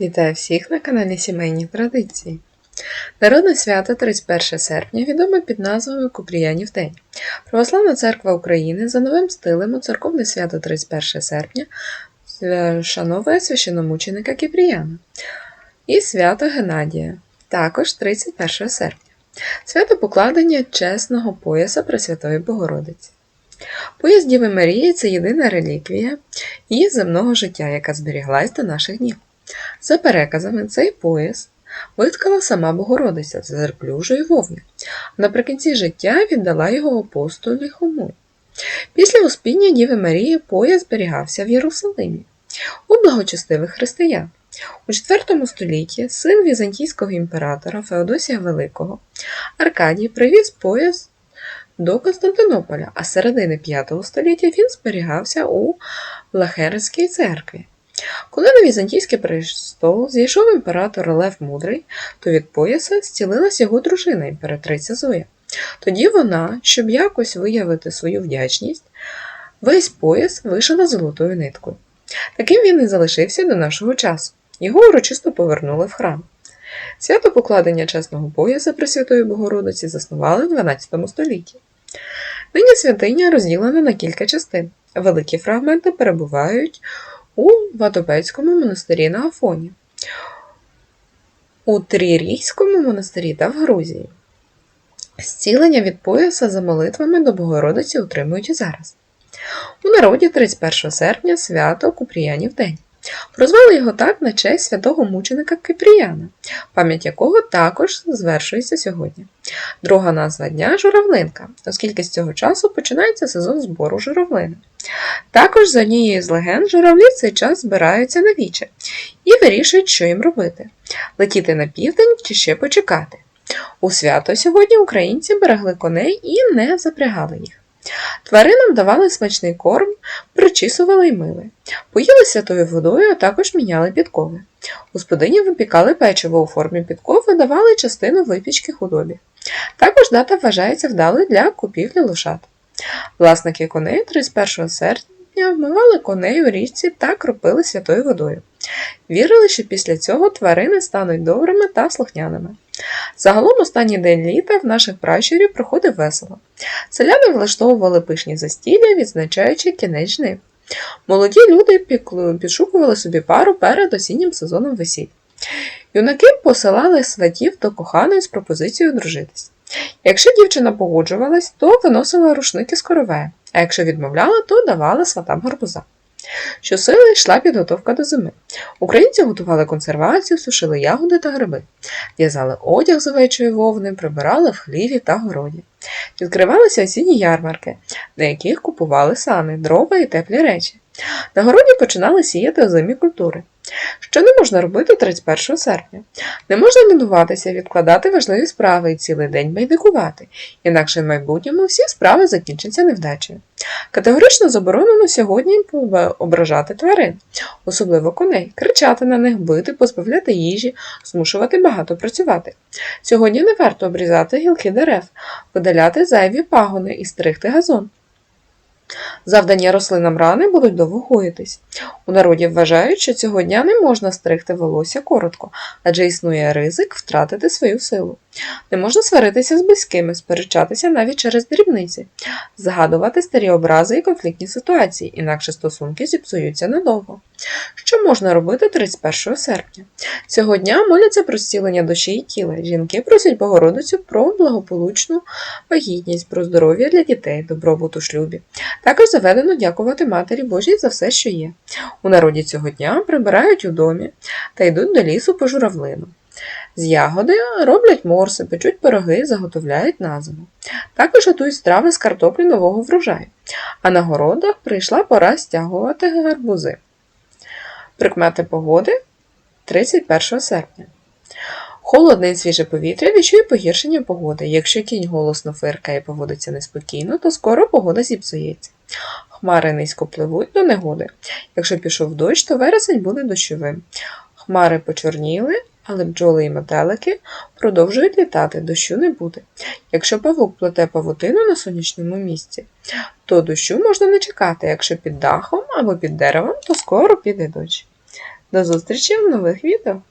Вітаю всіх на каналі Сімейні Традиції. Народне свято 31 серпня відоме під назвою Купріянів День. Православна церква України за новим стилем у церковне свято 31 серпня шановує священомученика Кіпріяна і свято Геннадія, також 31 серпня. Свято покладення чесного пояса Пресвятої Богородиці. Пояс Діви Марії це єдина реліквія її земного життя, яка зберіглась до наших днів. За переказами, цей пояс виткала сама Богородиця з верблюжої вовни, наприкінці життя віддала його апостолі Хому. Після успіння Діви Марії пояс зберігався в Єрусалимі у благочестивих християн. У IV столітті син візантійського імператора Феодосія Великого Аркадій привіз пояс до Константинополя, а з середини V століття він зберігався у Лахерській церкві. Коли на візантійський престол зійшов імператор Лев Мудрий, то від пояса зцілилась його дружина, імператриця Зоя. Тоді вона, щоб якось виявити свою вдячність, весь пояс вишила золотою ниткою. Таким він і залишився до нашого часу. Його урочисто повернули в храм. Свято покладення чесного пояса Пресвятої Богородиці заснували в 12 столітті. Нині святиня розділена на кілька частин. Великі фрагменти перебувають у Ватопецькому монастирі на Афоні, у Трірійському монастирі та в Грузії. Зцілення від пояса за молитвами до Богородиці утримують і зараз. У народі 31 серпня свято Купріянів День. Прозвали його так на честь святого мученика Кипріяна, пам'ять якого також звершується сьогодні. Друга назва дня журавлинка, оскільки з цього часу починається сезон збору журавлини. Також за однією з легенд журавлі в цей час збираються на віче і вирішують, що їм робити летіти на південь чи ще почекати. У свято сьогодні українці берегли коней і не запрягали їх. Тваринам давали смачний корм, причісували й мили. Поїли святою водою, а також міняли підкови. Господині випікали печиво у формі підкови, давали частину випічки худобі. Також дата вважається вдалою для купівлі лошад. Власники коней 31 серпня вмивали коней у річці та кропили святою водою. Вірили, що після цього тварини стануть добрими та слухняними. Загалом останній день літа в наших пращурів проходив весело. Селяни влаштовували пишні застілля, відзначаючи кінець жнив. Молоді люди підшукували собі пару перед осіннім сезоном весіль. Юнаки посилали сватів до коханої з пропозицією дружитись. Якщо дівчина погоджувалась, то виносила рушники з коровея, а якщо відмовляла, то давала сватам гарбуза. Щосили йшла підготовка до зими. Українці готували консервацію, сушили ягоди та гриби, в'язали одяг з овечої вовни, прибирали в хліві та городі. Відкривалися осінні ярмарки, на яких купували сани, дрова і теплі речі. На городі починали сіяти озимі культури. Що не можна робити 31 серпня? Не можна лінуватися, відкладати важливі справи і цілий день байдикувати, інакше в майбутньому всі справи закінчаться невдачею. Категорично заборонено сьогодні ображати тварин, особливо коней, кричати на них, бити, позбавляти їжі, змушувати багато працювати. Сьогодні не варто обрізати гілки дерев, видаляти зайві пагони і стригти газон. Завдані рослинам рани будуть довго гоїтись. У народі вважають, що цього дня не можна стригти волосся коротко, адже існує ризик втратити свою силу. Не можна сваритися з близькими, сперечатися навіть через дрібниці, згадувати старі образи і конфліктні ситуації, інакше стосунки зіпсуються надовго. Що можна робити 31 серпня? Цього дня моляться про зцілення душі і тіла. Жінки просять Богородицю про благополучну вагітність, про здоров'я для дітей, добробут у шлюбі. Також заведено дякувати Матері Божій за все, що є. У народі цього дня прибирають у домі та йдуть до лісу по журавлину. З ягоди роблять морси, печуть пироги, заготовляють на зиму. Також готують страви з картоплі нового врожаю, а на городах прийшла пора стягувати гарбузи. Прикмети погоди 31 серпня. Холодне і свіже повітря відчує погіршення погоди. Якщо кінь голосно фиркає і поводиться неспокійно, то скоро погода зіпсується. Хмари низько пливуть до негоди. Якщо пішов дощ, то вересень буде дощовим. Хмари почорніли, але бджоли і метелики продовжують літати, дощу не буде. Якщо павук плете павутину на сонячному місці, то дощу можна не чекати, якщо під дахом або під деревом, то скоро піде дощ. До зустрічі в нових відео!